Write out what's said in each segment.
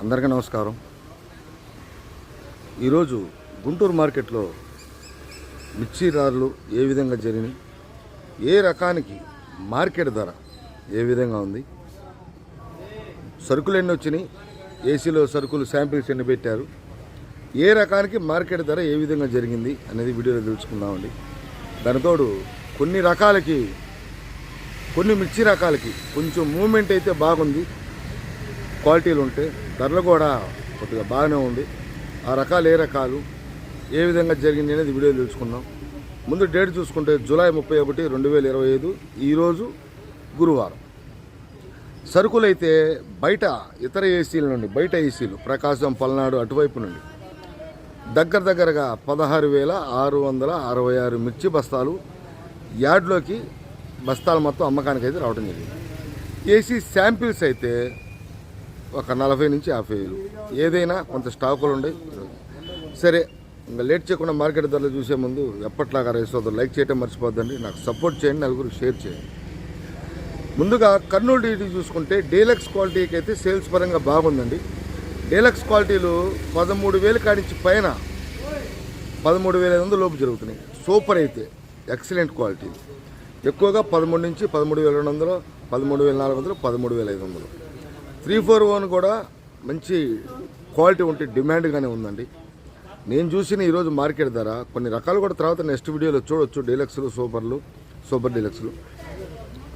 అందరికీ నమస్కారం. ఈరోజు గుంటూరు మార్కెట్లో మిర్చి ధరలు ఏ విధంగా జరిగినాయి? ఏ రకానికి మార్కెట్ ధర ఏ విధంగా ఉంది? సరుకులు ఎన్ని వచ్చినాయి? ఏసీలో సరుకులు శాంపిల్స్ ఎన్ని పెట్టారు? ఏ రకానికి మార్కెట్ ధర ఏ విధంగా జరిగింది అనేది వీడియోలో తెలుసుకుందామండి. దానితోడు కొన్ని రకాలకి కొన్ని మిర్చి రకాలకి కొంచెం మూమెంట్ అయితే బాగుంది. క్వాలిటీలు ఉంటాయి ధరలు కూడా కొద్దిగా బాగానే ఉంది. ఆ రకాలు ఏ రకాలు ఏ విధంగా జరిగింది అనేది వీడియో తెలుసుకున్నాం ముందు డేట్ చూసుకుంటే జూలై ముప్పై ఒకటి రెండు వేల ఇరవై ఐదు ఈరోజు గురువారం. సరుకులైతే బయట ఇతర ఏసీల నుండి బయట ఏసీలు ప్రకాశం పల్నాడు అటువైపు నుండి దగ్గర దగ్గరగా పదహారు వేల ఆరు వందల అరవై ఆరు మిర్చి బస్తాలు యార్డ్లోకి బస్తాలు మొత్తం అమ్మకానికి అయితే రావడం జరిగింది. ఏసీ శాంపిల్స్ అయితే ఒక నలభై నుంచి యాభై వేలు. ఏదైనా కొంత స్టాకులు ఉన్నాయి సరే ఇంకా లేట్ చేయకుండా మార్కెట్ ధరలు చూసే ముందు ఎప్పట్లాగా రైస్ లైక్ చేయటం మర్చిపోద్దండి. నాకు సపోర్ట్ చేయండి నలుగురు షేర్ చేయండి. ముందుగా కర్నూలు డీటీ చూసుకుంటే డీలక్స్ క్వాలిటీకి అయితే సేల్స్ పరంగా బాగుందండి. డీలక్స్ క్వాలిటీలు పదమూడు వేలు కాడించి పైన పదమూడు వేల ఐదు వందల లోపు జరుగుతున్నాయి. సూపర్ అయితే ఎక్సలెంట్ క్వాలిటీ. ఎక్కువగా పదమూడు నుంచి పదమూడు వేల రెండు వందలు పదమూడు వేల నాలుగు వందలు పదమూడు వేల ఐదు వందలు. త్రీ ఫోర్ వన్ కూడా మంచి క్వాలిటీ ఉంటే డిమాండ్గానే ఉందండి. నేను చూసిన ఈరోజు మార్కెట్ ధర కొన్ని రకాలు కూడా తర్వాత నెక్స్ట్ వీడియోలో చూడొచ్చు. డీలక్స్లు సూపర్లు సూపర్ డీలక్స్లు.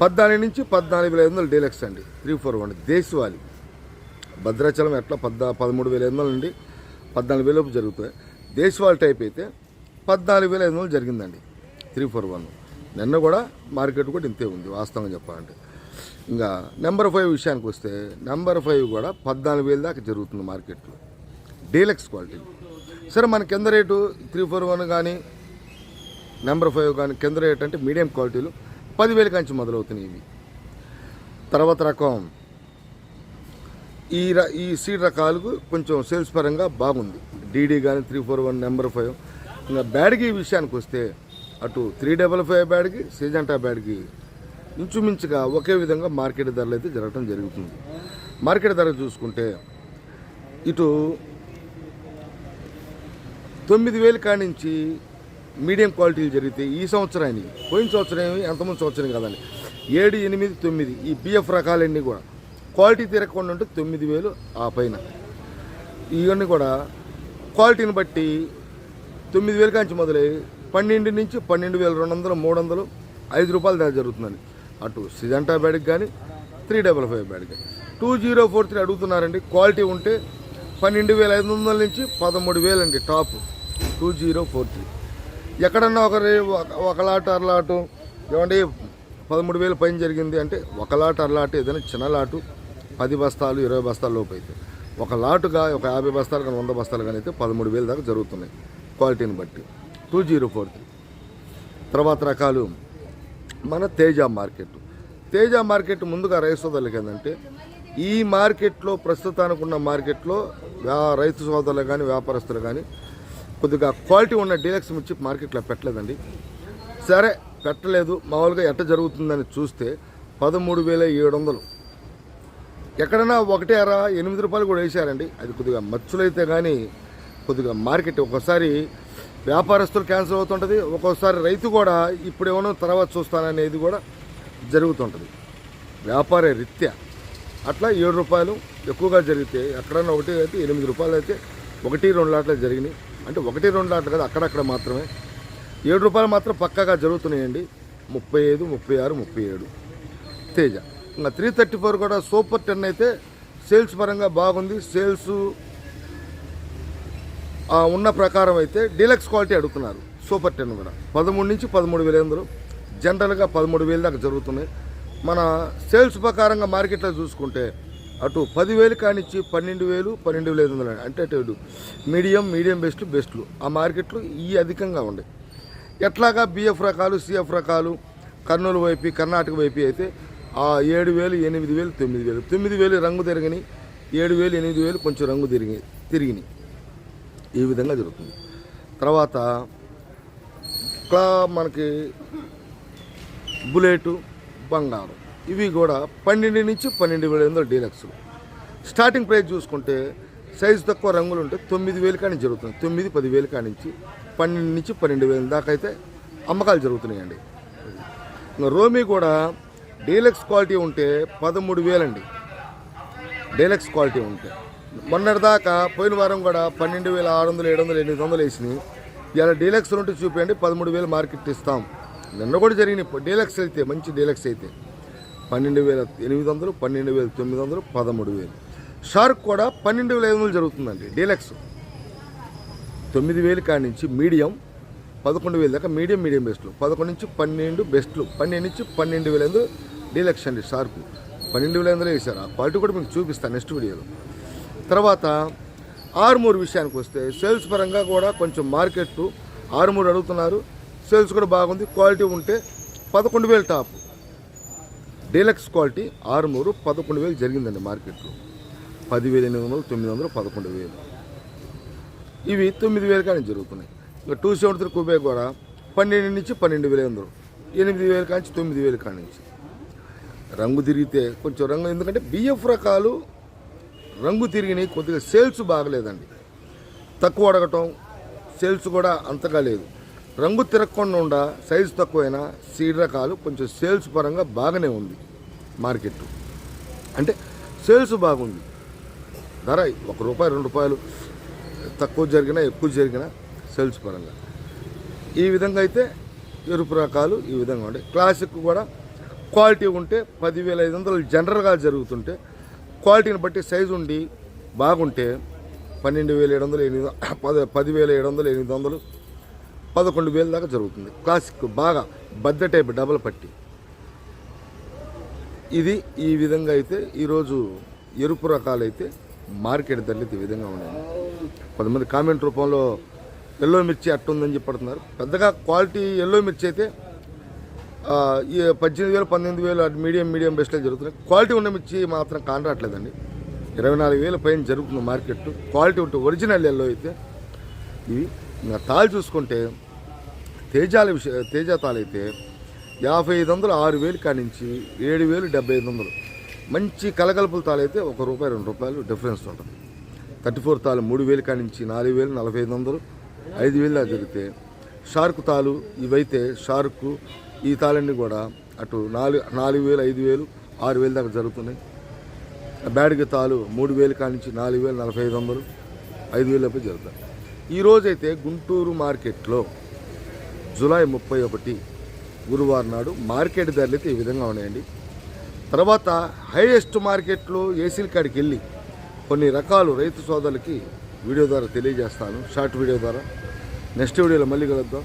పద్నాలుగు నుంచి పద్నాలుగు వేల ఐదు వందలు డీలక్స్ అండి. త్రీ ఫోర్ వన్ దేశవాళి. భద్రాచలం ఎట్లా? పద్దా పదమూడు వేల ఐదు వందల నుండి పద్నాలుగు వేలలోపు జరుగుతాయి. దేశవాళి టైప్ అయితే పద్నాలుగు వేల ఐదు వందలు జరిగిందండి. Three four one. నిన్న కూడా మార్కెట్ కూడా ఇంతే ఉంది వాస్తవంగా చెప్పాలంటే. ఇంకా నెంబర్ ఫైవ్ విషయానికి వస్తే నెంబర్ ఫైవ్ కూడా పద్నాలుగు వేలు దాకా జరుగుతుంది మార్కెట్లో. Deluxe quality. సరే మన కింద రేటు? త్రీ ఫోర్ వన్ కానీ నెంబర్ ఫైవ్ కానీ కింద రేట్ అంటే మీడియం క్వాలిటీలు పదివేల కంచి మొదలవుతున్నాయి ఇవి. తర్వాత రకం ఈ ర ఈ సీడ్ రకాలకు కొంచెం సేల్స్ పరంగా బాగుంది. డీడీ కానీ three four one number five. ఇంకా బ్యాడ్కి విషయానికి వస్తే అటు త్రీ డబల్ ఫైవ్ బ్యాడ్కి సీజంటా బ్యాడ్కి ఇంచుమించుగా ఒకే విధంగా మార్కెట్ ధరలు అయితే జరగడం జరుగుతుంది. మార్కెట్ ధర చూసుకుంటే ఇటు తొమ్మిది వేలు కానించి మీడియం క్వాలిటీలు జరిగితే ఈ సంవత్సరానికి పోయిన సంవత్సరం ఏమి ఎంతమంది సంవత్సరం కదండి ఏడు ఎనిమిది తొమ్మిది ఈ బిఎఫ్ రకాలన్నీ కూడా క్వాలిటీ తిరగకుండా ఉంటే తొమ్మిది వేలు ఆ పైన. ఇవన్నీ కూడా క్వాలిటీని బట్టి తొమ్మిది వేలు కాంచి మొదలై పన్నెండు నుంచి పన్నెండు వేల రెండు వందలు మూడు వందలు ఐదు రూపాయల దాకా జరుగుతుందండి. అటు సిజంటా బ్యాడ్కి కానీ త్రీ డబల్ ఫైవ్ బ్యాడ్కి. టూ జీరో ఫోర్ త్రీ అడుగుతున్నారండి. క్వాలిటీ ఉంటే పన్నెండు వేల ఐదు వందల నుంచి పదమూడు వేలు అండి top. Two zero four three. ఎక్కడన్నా ఒక ఒకలాట ఒక- అరలాటు ఏమండి పదమూడు వేలు పైన జరిగింది అంటే ఒక లాట అరలాటు ఏదైనా చిన్న లాటు పది బస్తాలు ఇరవై బస్తాల లోపు అయితే. ఒక లాటుగా ఒక యాభై బస్తాలు కానీ వంద బస్తాలు కానీ అయితే పదమూడు వేలు దాకా జరుగుతున్నాయి క్వాలిటీని బట్టి. Two zero four three. తర్వాత రకాలు. మన తేజ మార్కెట్. తేజ మార్కెట్ ముందుగా రైతు సోదరులకి ఏంటంటే ఈ మార్కెట్లో ప్రస్తుతానికి ఉన్న మార్కెట్లో వ్యా- రైతు సోదరులు కానీ వ్యాపారస్తులు కానీ కొద్దిగా క్వాలిటీ ఉన్న డీలక్స్ మిర్చి మార్కెట్లో పెట్టలేదండి. సరే పెట్టలేదు. మామూలుగా ఎట్ట జరుగుతుందని చూస్తే పదమూడు వేల ఏడు వందలు. ఎక్కడైనా ఒకటే అర ఎనిమిది రూపాయలు కూడా వేసారండి అది కొద్దిగా మచ్చులైతే కానీ కొద్దిగా మార్కెట్ ఒకసారి వ్యాపారస్తులు క్యాన్సిల్ అవుతుంటుంది. ఒక్కోసారి రైతు కూడా ఇప్పుడేమో తర్వాత చూస్తాననేది కూడా జరుగుతుంటుంది. వ్యాపార రీత్యా. అట్లా ఏడు రూపాయలు ఎక్కువగా జరిగితే ఎక్కడన్నా ఒకటి అయితే ఎనిమిది రూపాయలు అయితే ఒకటి రెండు లాట్లు జరిగినాయి. అంటే ఒకటి రెండు లాట్లు కదా అక్కడక్కడ మాత్రమే. ఏడు రూపాయలు మాత్రం పక్కాగా జరుగుతున్నాయండి. ముప్పై ఐదు ముప్పై ఆరు ముప్పై ఏడు. తేజ. ఇంకా త్రీ థర్టీ ఫోర్ కూడా సూపర్ టెన్ అయితే సేల్స్ పరంగా బాగుంది. సేల్స్ ఉన్న ప్రకారం అయితే డీలక్స్ క్వాలిటీ అడుగుతున్నారు. సూపర్ టెన్ కూడా. పదమూడు నుంచి పదమూడు వేల ఎందులో జనరల్గా పదమూడు వేలు దాకా జరుగుతున్నాయి. మన సేల్స్ ప్రకారంగా మార్కెట్లో చూసుకుంటే అటు పదివేలు కానిచ్చి పన్నెండు వేలు పన్నెండు వేల ఐదు వందలు అంటే అటు మీడియం మీడియం బెస్ట్ బెస్ట్లు. ఆ మార్కెట్లు ఈ అధికంగా ఉండే ఎట్లాగా బిఎఫ్ రకాలు సిఎఫ్ రకాలు కర్నూలు వైపు కర్ణాటక వైపు అయితే ఆ ఏడు వేలు ఎనిమిది వేలు తొమ్మిది వేలు. తొమ్మిది వేలు రంగు తిరగని ఏడు వేలు ఎనిమిది వేలు కొంచెం రంగు తిరిగి తిరిగినాయి. ఈ విధంగా జరుగుతుంది. తర్వాత ఇట్లా మనకి బుల్లెట్ బంగారం ఇవి కూడా పన్నెండు నుంచి పన్నెండు వేల ఎనిమిది డీలక్స్. స్టార్టింగ్ ప్రైస్ చూసుకుంటే సైజు తక్కువ రంగులు ఉంటే తొమ్మిది వేలు కానీ జరుగుతుంది. తొమ్మిది పది వేలు కానించి పన్నెండు నుంచి పన్నెండు వేల దాకా అయితే అమ్మకాలు జరుగుతున్నాయండి. ఇంకా రోమి కూడా డీలక్స్ క్వాలిటీ ఉంటే పదమూడు వేలండి. డీలక్స్ క్వాలిటీ ఉంటే. మొన్నటిదాకా పోయిన వారం కూడా పన్నెండు వేల ఆరు వందలు ఏడు వందలు ఎనిమిది వందలు వేసినాయి. ఇలా డీలక్స్ ఉంటే చూపించండి పదమూడు వేలు మార్కెట్ ఇస్తాం. నిన్న కూడా జరిగినాయి డీలక్స్ అయితే మంచి డీలక్స్ అయితే. పన్నెండు వేల ఎనిమిది వందలు పన్నెండు వేల తొమ్మిది వందలు పదమూడు వేలు. షార్క్ కూడా పన్నెండు వేల ఐదు వందలు జరుగుతుందండి డీలక్స్. తొమ్మిది వేలు కాడి నుంచి మీడియం పదకొండు వేలు దాకా మీడియం మీడియం బెస్ట్లు. పదకొండు నుంచి పన్నెండు బెస్ట్లు పన్నెండు నుంచి పన్నెండు వేల ఐదు డీలక్స్ అండి షార్క్. పన్నెండు వేల వందలు వేశారు. ఆ క్వాలిటీ కూడా మీకు చూపిస్తాను నెక్స్ట్ వీడియోలో. తర్వాత ఆరుమూరు విషయానికి వస్తే సేల్స్ పరంగా కూడా కొంచెం మార్కెట్ ఆరుమూరు అడుగుతున్నారు. సేల్స్ కూడా బాగుంది. క్వాలిటీ ఉంటే పదకొండు వేలు టాప్ డీలక్స్ క్వాలిటీ ఆరుమూరు పదకొండు వేలు జరిగిందండి మార్కెట్లో పదివేల ఎనిమిది వందలు తొమ్మిది వందలు పదకొండు వేలు. ఇవి తొమ్మిది వేలు కానీ జరుగుతున్నాయి. ఇంకా టూ సెవెంటీ త్రీ కుబే కూడా పన్నెండు నుంచి పన్నెండు వేల వందలు. ఎనిమిది వేలు కానించి తొమ్మిది వేలు కానించి. రంగు తిరిగితే కొంచెం రంగు ఎందుకంటే బిఎఫ్ రకాలు రంగు తిరిగినాయి కొద్దిగా సేల్స్ బాగలేదండి. తక్కువ అడగటం సేల్స్ కూడా అంతగా లేదు. రంగు తిరగకుండా ఉండ సైజు తక్కువైనా సీడ్ రకాలు కొంచెం సేల్స్ పరంగా బాగానే ఉంది మార్కెట్ అంటే సేల్స్ బాగుంది. ధర ఒక రూపాయి రెండు రూపాయలు తక్కువ జరిగినా ఎక్కువ జరిగినా సేల్స్ పరంగా. ఈ విధంగా అయితే ఎరుపు రకాలు ఈ విధంగా ఉంటాయి క్లాసిక్ కూడా క్వాలిటీ ఉంటే పదివేల ఐదు వందలు జనరల్గా జరుగుతుంటే క్వాలిటీని బట్టి సైజు ఉండి బాగుంటే పన్నెండు వేల ఏడు వందలు ఎనిమిది పది పదివేల ఏడు వందలు ఎనిమిది వందలు పదకొండు వేల దాకా జరుగుతుంది. క్లాసిక్ బాగా బద్ద టైప్ డబల్ పట్టి. ఇది ఈ విధంగా అయితే ఈరోజు ఎరుపు రకాలైతే మార్కెట్ ధరలు అయితే ఈ విధంగా ఉన్నాయి. కొంతమంది కామెంట్ రూపంలో ఎల్లో మిర్చి అట్టుందని చెప్పడుతున్నారు పెద్దగా క్వాలిటీ ఎల్లో మిర్చి అయితే పద్దెనిమిది వేలు పంతొమ్మిది వేలు అటు మీడియం మీడియం బెస్ట్లో జరుగుతున్నాయి. క్వాలిటీ ఉన్న మిర్చి మాత్రం కానరాట్లేదండి ఇరవై నాలుగు వేల పైన జరుగుతుంది మార్కెట్. క్వాలిటీ ఉంటే ఒరిజినల్ ఎల్లో అయితే ఇవి. ఇంకా తాళ్ళు చూసుకుంటే తేజాల విషయ తేజ తాళైతే యాభై ఐదు వందలు ఆరు వేలు కానించి ఏడు వేలు డెబ్బై ఐదు వందలు. మంచి కలగలుపుల తాళ్ళు ఒక రూపాయి రెండు రూపాయలు డిఫరెన్స్ ఉంటుంది. థర్టీ ఫోర్ తాళ్ళు మూడు వేలు కానించి నాలుగు వేలు నలభై ఐదు వందలు. ఐదు వేలు జరిగితే షార్క్ తాలు ఇవైతే షార్క్ ఈ తాళన్నీ కూడా అటు నాలుగు నాలుగు వేలు ఐదు వేలు ఆరు వేలు దాకా జరుగుతున్నాయి. బ్యాడ్కి తాలు మూడు వేలు కానించి నాలుగు వేలు నలభై ఐదు వందలు ఐదు వేలు లోపే జరుగుతాయి. ఈరోజైతే గుంటూరు మార్కెట్లో జూలై ముప్పై ఒకటి గురువారం నాడు మార్కెట్ ధరలు అయితే ఈ విధంగా ఉన్నాయండి. తర్వాత హైయెస్ట్ మార్కెట్లో ఏసీల కాడికి వెళ్ళి కొన్ని రకాలు రైతు సోదరులకి వీడియో ద్వారా తెలియజేస్తాను. షార్ట్ వీడియో ద్వారా. నెక్స్ట్ వీడియోలో మళ్ళీ కలుద్దాం.